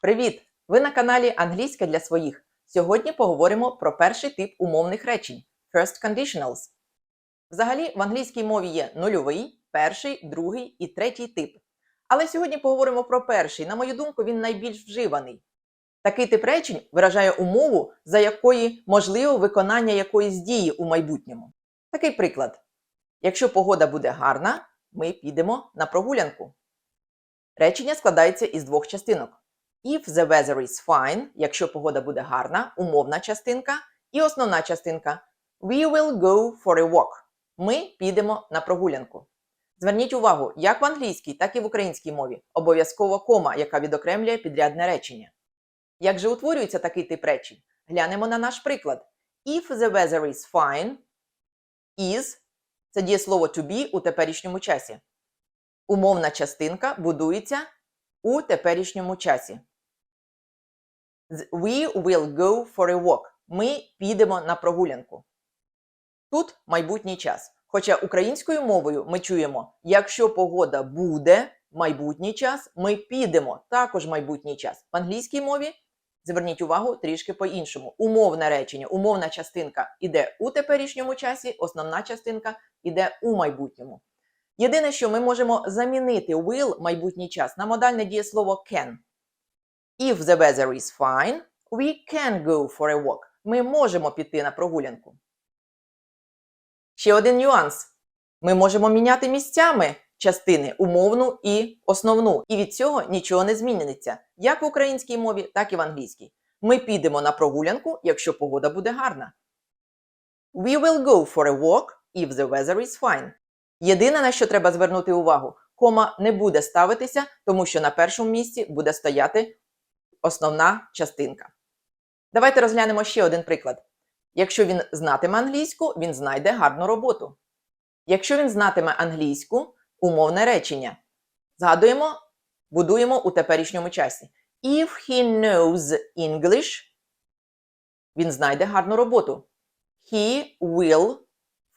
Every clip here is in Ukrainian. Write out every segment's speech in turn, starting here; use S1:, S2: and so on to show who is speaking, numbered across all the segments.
S1: Привіт! Ви на каналі Англійська для своїх. Сьогодні поговоримо про перший тип умовних речень First Conditionals. Взагалі, в англійській мові є нульовий, перший, другий і третій тип. Але сьогодні поговоримо про перший. На мою думку, він найбільш вживаний. Такий тип речень виражає умову, за якої можливо виконання якоїсь дії у майбутньому. Такий приклад: якщо погода буде гарна, ми підемо на прогулянку. Речення складається із двох частинок. If the weather is fine, якщо погода буде гарна, умовна частинка, і основна частинка We will go for a walk. Ми підемо на прогулянку. Зверніть увагу, як в англійській, так і в українській мові обов'язково кома, яка відокремлює підрядне речення. Як же утворюється такий тип речень? Глянемо на наш приклад. If the weather is fine, is це дієслово to be у теперішньому часі. Умовна частинка будується у теперішньому часі. We will go for a walk. Ми підемо на прогулянку. Тут майбутній час. Хоча українською мовою ми чуємо, якщо погода буде майбутній час, ми підемо також майбутній час. В англійській мові зверніть увагу трішки по-іншому. Умовне речення, умовна частинка іде у теперішньому часі, основна частинка іде у майбутньому. Єдине, що ми можемо замінити will майбутній час на модальне дієслово can. If the weather is fine, we can go for a walk. Ми можемо піти на прогулянку. Ще один нюанс. Ми можемо міняти місцями частини умовну і основну, і від цього нічого не зміниться, як в українській мові, так і в англійській. Ми підемо на прогулянку, якщо погода буде гарна. We will go for a walk if the weather is fine. Єдине, на що треба звернути увагу, кома не буде ставитися, тому що на першому місці буде стояти основна частинка. Давайте розглянемо ще один приклад. Якщо він знатиме англійську, він знайде гарну роботу. Якщо він знатиме англійську, умовне речення. Згадуємо, будуємо у теперішньому часі. If he knows English, він знайде гарну роботу. He will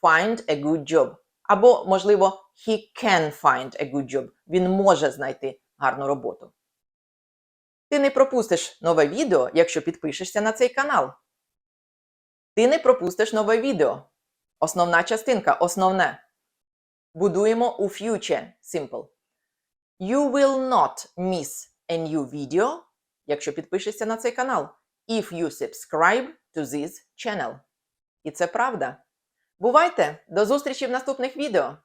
S1: find a good job. Або, можливо, he can find a good job. Він може знайти гарну роботу. Ти не пропустиш нове відео, якщо підпишешся на цей канал. Ти не пропустиш нове відео. Основна частинка, основне. Будуємо у future simple. You will not miss a new video, якщо підпишешся на цей канал. If you subscribe to this channel. І це правда. Бувайте! До зустрічі в наступних відео!